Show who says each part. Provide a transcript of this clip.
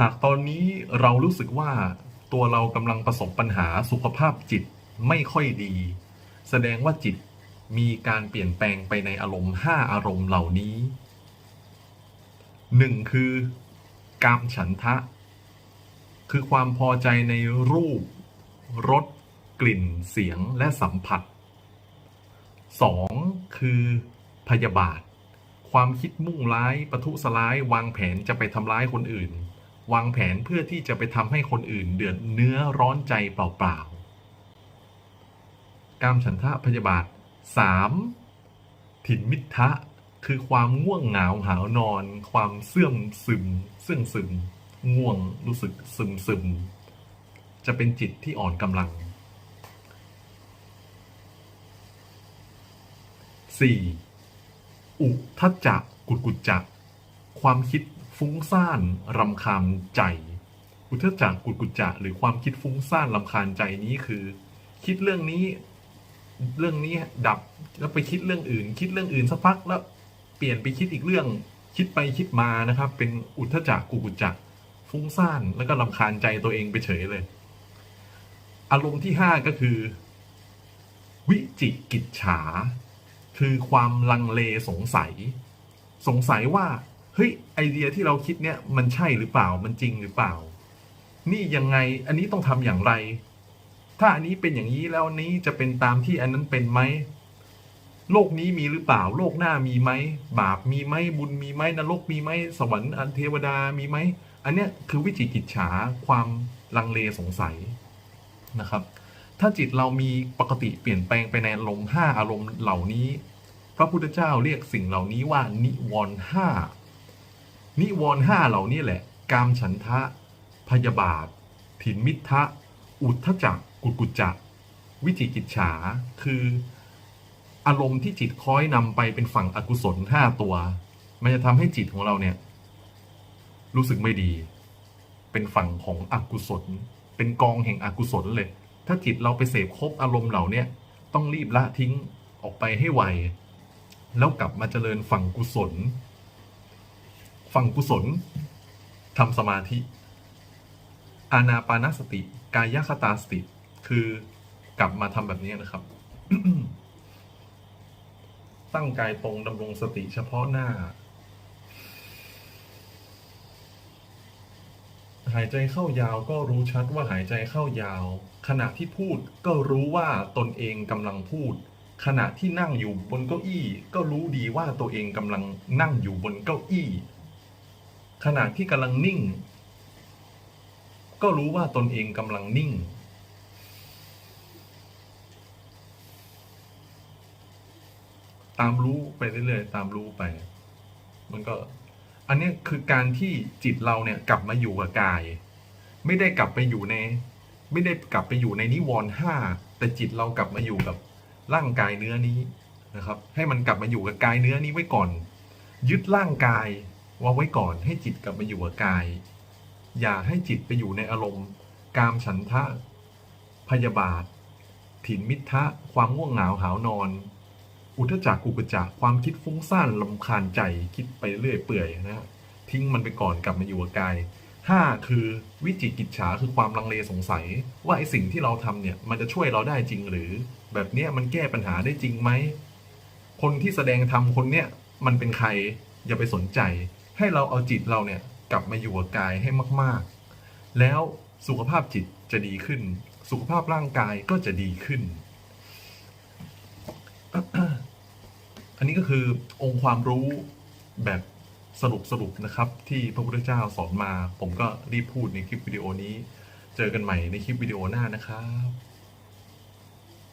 Speaker 1: หากตอนนี้เรารู้สึกว่าตัวเรากำลังประสบปัญหาสุขภาพจิตไม่ค่อยดี แสดงว่าจิตมีการเปลี่ยนแปลงไปในอารมณ์ 5 อารมณ์เหล่านี้ 1. คือกามฉันทะ คือความพอใจในรูปรสกลิ่นเสียงและสัมผัส 2. คือพยาบาท ความคิดมุ่งร้ายประทุษร้ายวางแผนจะไปทำร้ายคนอื่น วางแผนเพื่อที่จะไปทำให้คนอื่นเดือดเนื้อร้อนใจเปล่าๆ กามฉันทะพยาบาท 3. ถิ่นมิทะคือความง่วงเหงาหาวนอน ความเสื่อมซึมเสื่องซึม ง่วงรู้สึกซึมซึม จะเป็นจิตที่อ่อนกำลัง 4. อุทจจะกุดกุจจะความคิด ฟุ้งซ่านรำคาญใจ อุทจจะกุกุจจะหรือความคิดฟุ้งซ่านรำคาญใจนี้คือ คิดเรื่องนี้ เรื่องนี้ดับแล้วไปคิดเรื่องอื่น คิดเรื่องอื่นสักพักแล้วเปลี่ยนไปคิดอีกเรื่อง คิดไปคิดมานะครับ เป็นอุทธจจะกุกุจจะฟุ้งซ่านแล้วก็รำคาญใจตัวเองไปเฉยเลย อารมณ์ที่ห้าก็คือ วิจิกิจฉา คือความลังเลสงสัย สงสัยว่า เฮ้ยไอเดียที่เราคิดเนี่ยมันใช่หรือเปล่ามันจริงหรือเปล่า นี่ยังไงอันนี้ต้องทำอย่างไร ถ้าอันนี้เป็นอย่างนี้แล้วนนี้จะเป็นตามที่อันนั้นเป็นไหมโลกนี้มีหรือเปล่า โลกหน้ามีไหมบาปมีไหมบุญมีไหมนรกมีไหมสวรรค์อันเทวดามีไหมอันเนี้ยคือวิจิกิจฉาความลังเลสงสัยนะครับ ถ้าจิตเรามีปกติเปลี่ยนแปลงไปในอารมณ์ห้าอารมณ์เหล่านี้ พระพุทธเจ้าเรียกสิ่งเหล่านี้ว่านิวรณ์ห้า นิวรณ์ห้าเหล่านี้แหละ กามฉันทะ พยาบาท ถินมิทะ อุทธจักกุกุจจะ วิจิกิจฉา คืออารมณ์ที่จิตคล้อยนำไปเป็นฝั่งอกุศลห้าตัว มันจะทำให้จิตของเราเนี่ย รู้สึกไม่ดี เป็นฝั่งของอกุศล เป็นกองแห่งอกุศลเลย ถ้าจิตเราไปเสพครบอารมณ์เหล่าเนี้ยต้องรีบละทิ้งออกไปให้ไว แล้วกลับมาเจริญฝั่งกุศล ฝั่งกุศลทำสมาธิ อานาปานสติ กายคตาสติ คือกลับมาทำแบบนี้นะครับ ตั้งกายตรงดำรงสติเฉพาะหน้า หายใจเข้ายาวก็รู้ชัดว่าหายใจเข้ายาว ขณะที่พูดก็รู้ว่าตนเองกำลังพูด ขณะที่นั่งอยู่บนเก้าอี้ ก็รู้ดีว่าตัวเองกำลังนั่งอยู่บนเก้าอี้ ขณะที่กำลังนิ่ง ก็รู้ว่าตนเองกำลังนิ่ง ตามรู้ไปเรื่อยๆตามรู้ไป มันก็ อันนี้คือการที่จิตเราเนี่ยกลับมาอยู่กับกาย ไม่ได้กลับไปอยู่ใน ไม่ได้กลับไปอยู่ในนิวรณ์ห้าแต่จิตเรากลับมาอยู่กับร่างกายเนื้อนี้นะครับ ให้มันกลับมาอยู่กับกายเนื้อนี้ไว้ก่อน ยึดร่างกาย ว่าไว้ก่อนให้จิตกลับมาอยู่กับกาย อย่าให้จิตไปอยู่ในอารมณ์ กามฉันทะ พยาบาท ถิ่นมิทะ ความง่วงเหงาหาวนอน อุทจักกุกจักความคิดฟุ้งซ่านลำคาญใจคิดไปเรื่อยเปื่อยนะฮะทิ้งมันไปก่อนกลับมาอยู่กับกายห้าคือวิจิกิจฉาคือความลังเลสงสัย ว่าไอสิ่งที่เราทำเนี่ยมันจะช่วยเราได้จริงหรือ แบบเนี้ยมันแก้ปัญหาได้จริงไหมคนที่แสดงธรรมคนเนี้ยมันเป็นใครอย่าไปสนใจ ให้เราเอาจิตเราเนี่ยกลับมาอยู่กับกายให้มาก ๆ แล้วสุขภาพจิตจะดีขึ้น สุขภาพร่างกายก็จะดีขึ้น อันนี้ก็คือองค์ความรู้แบบสรุปสรุปนะครับ ที่พระพุทธเจ้าสอนมา ผมก็รีบพูดในคลิปวิดีโอนี้ เจอกันใหม่ในคลิปวิดีโอหน้านะครับ